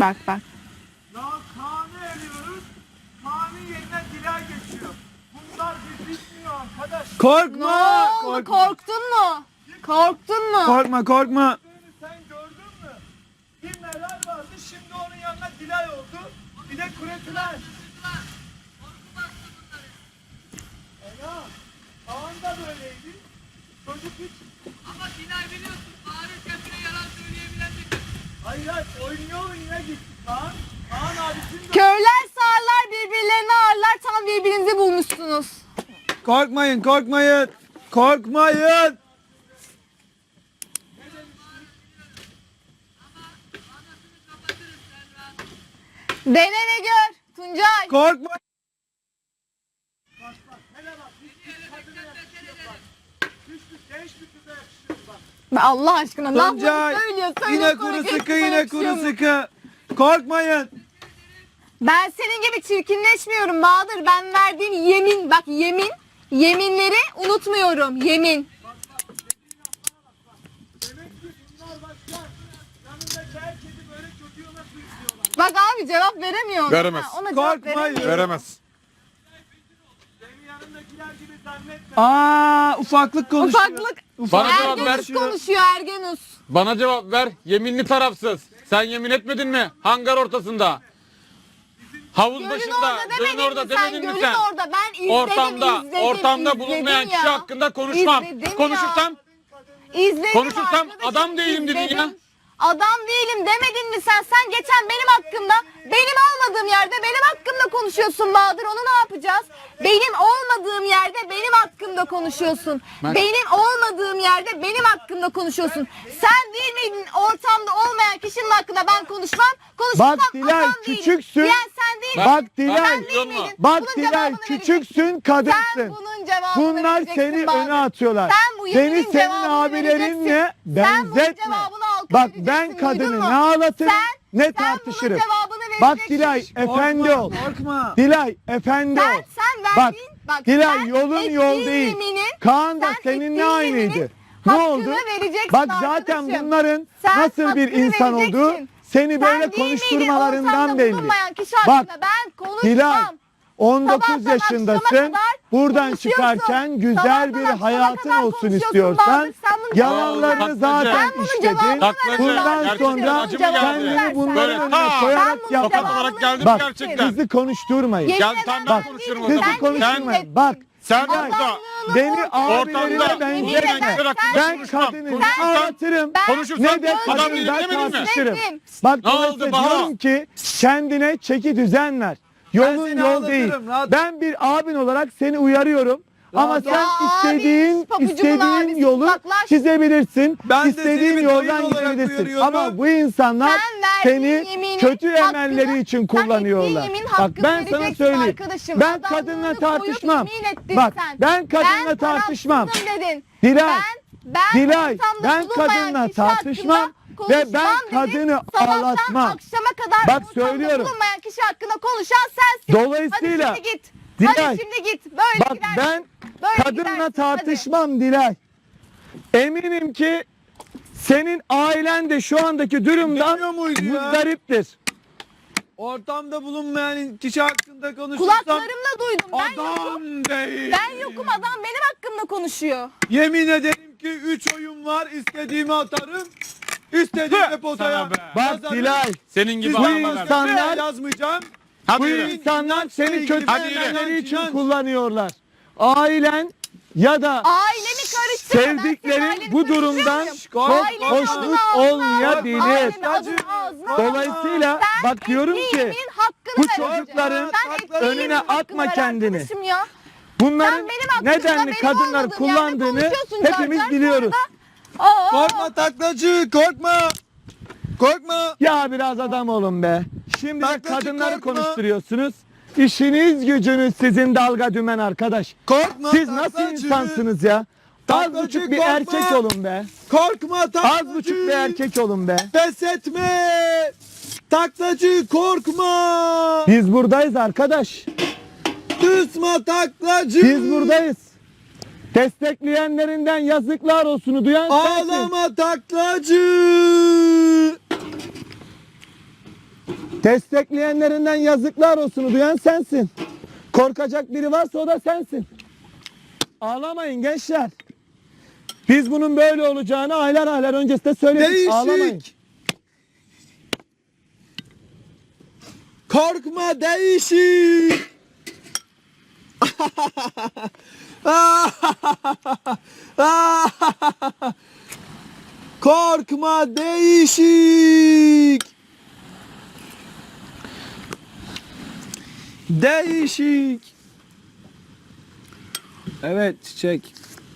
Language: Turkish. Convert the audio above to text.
Bak bak. Ya Kaan'ı eliyoruz. Kaan'ın yerine Dilay geçiyor. Bunlar bir bitmiyor arkadaş. Ne Korkma. oldu? Korkma. Korktun mu? Korktun mu? Korkma korkma. Sen gördün mü? Bir Meral vardı şimdi onun yanına Dilay oldu. Bir de Kuretüler. Hayır oynuyor Kaan. Sağırlar birbirlerini ağırlar tam birbirinizi bulmuşsunuz. Korkmayın korkmayın. Korkmayın. Dene ve gör Tuncay. Korkma. Bak bak hele bak. Hiç hiç kadına yakışıyor bak. Hiç bir genç bir kıza yakışıyor bak. Allah aşkına ne Tuncay. söylüyor söylüyor. Yine sonra kuru sıkı yine kuru sıkı. Korkmayın. Ben senin gibi çirkinleşmiyorum Bahadır. Ben verdiğim yemin bak yemin yeminleri unutmuyorum yemin. Bak abi cevap veremiyor. Veremez. Ha, Ona cevap Korkmayın. veremiyor. Veremez. Aa ufaklık konuşuyor. Ufaklık Bana cevap ver. Ergenus konuşuyor Ergenus. Bana cevap ver. Yeminli tarafsız. Sen yemin etmedin mi? Hangar ortasında. Havuz Gölün başında. orada demedin orada mi sen? Gölün orada ben izledim Ortamda, izledim, ortamda izledim bulunmayan ya. kişi hakkında konuşmam. İzledim ya. Konuşursam İzledim Konuşursam arkadaşım, adam değilim dedin izledim. ya. Adam değilim demedin mi sen? Sen geçen benim hakkımda, benim olmadığım yerde benim hakkımda konuşuyorsun Bahadır. Onu ne yapacağız? Benim olmadığım yerde benim hakkımda konuşuyorsun. Ben- Benim olmadığım yerde benim hakkımda konuşuyorsun. Sen değil miydin ortamda olmayan kişinin hakkında ben konuşmam? Konuşursam Bak Dilay, adam değilim. küçüksün. Diyen sen değil Bak, miydin? Bak Dilay. Sen değil miydin? Bak Bunun Dilay cevabını küçüksün vereceksin. kadınsın. Sen bunun cevabını Bunlar vereceksin seni Bahadır. öne atıyorlar. Sen bu Seni yeminin senin cevabını abilerinle vereceksin. Sen bunun benzetme. cevabını Bak ben kadını ne ağlatırım Sen- ne sen tartışırım. bunun cevabını vereceksin. Bak Dilay efendi Korkma, ol. Korkma. Dilay efendi Sen, ol. sen Bak verdiğin, bak, Dilay sen yolun yol değil. yeminin- Kaan da sen seninle aynıydı. Ne oldu? Bak zaten arkadaşım. bunların Sen nasıl bir insan vereceksin. olduğu seni Sen böyle konuşturmalarından belli. Bak ben. Dilay 19 Sabahtan yaşındasın. Buradan çıkarken güzel Sabahtan bir hayatın olsun istiyorsan bunun yalanlarını zaten Sen bunun işledin. cevabını gerçekten sonra acı mı geldi? kendini bunların Böyle önüne ta- koyarak Ben yapma. Tokat olarak geldi mi Bak gerçekten? bizi konuşturmayın. Gel, tamam, ben ben konuşurum o zaman. Bizi Sen konuşturmayın. yemin Bak Sen burada beni abilerine Ortamda benzetme. sen- Ben konuşmam. kadını ağlatırım. Ben- konuşursan Ne de adam demedin mi? tartışırım. Dedim. Bak Ne oldu dolayısıyla diyorum ki kendine çeki düzen ver. Yolun seni yol ağlatırım, değil. rahat- Ben bir abin olarak seni uyarıyorum. Ama sen istediğin istediğin abisi, yolu uzaklaş. çizebilirsin. Ben istediğin yoldan gidebilirsin. Ama bu insanlar seni kötü emelleri için kullanıyorlar. Bak hakkını ben sana söyleyeyim. arkadaşım. Ben Adamlığını kadınla tartışmam. Bak sen. ben kadınla Ben tartışmam. dedin. Dilay, Ben, ben Dilay, ben kadınla tartışmam ve ben dedin. kadını Sabahtan ağlatmam. akşama kadar Bak söylüyorum. bulunmayan kişi hakkında konuşan sensin. Dolayısıyla Hadi git. Dilay, Hadi şimdi git. Böyle Bak gidersin. ben Böyle kadınla gidersin. Hadi. tartışmam Dilay. Eminim ki senin ailen de şu andaki durumdan muzdariptir. Ortamda bulunmayan kişi hakkında konuşursam Kulaklarımla duydum. Ben yokum. adam değil. Ben yokum adam benim hakkımda konuşuyor. Yemin ederim ki 3 oyun var istediğimi atarım. İstediğimi potaya. Bak. Dilay Senin gibi başka insanlar- yazmayacağım. Hadi bu yürü. insanlar seni kötü Hadi yürü. emelleri için kullanıyorlar. Ailen ya da Ailemi karıştırma. Ben sevdiklerin bu durumdan çok Ailemin hoşnut adını olmayabilir. alma, ailemin adını ağzına alma. Dolayısıyla Sen bak diyorum ki hakkını bu çocukların önüne hakkını atma kendini. arkadaşım Ya. bunların Sen benim hakkımda nedenli benim kadınları olmadığım yerde kullandığını konuşuyorsun hepimiz zaten. biliyoruz. Aa, Korkma taklacı korkma. Korkma. Ya biraz adam olun be. Şimdi de kadınları korkma. konuşturuyorsunuz. İşiniz gücünüz sizin dalga dümen arkadaş. Korkma. Siz nasıl taklacı. insansınız ya? Az Taklacı buçuk bir korkma. erkek olun be. Korkma taklacı. Az buçuk bir erkek olun be. Pes etme. Taklacı korkma. Biz buradayız arkadaş. Tırsma taklacı. Biz buradayız. Destekleyenlerinden yazıklar olsunu duyan sensin. Ağlama taklacı. Destekleyenlerinden yazıklar olsun. Duyan sensin. Korkacak biri varsa o da sensin. Ağlamayın gençler. Biz bunun böyle olacağını aylar aylar öncesinde söyledik. Ağlamayın. Değişik. Korkma değişik. Korkma değişik. Değişik. Evet çiçek.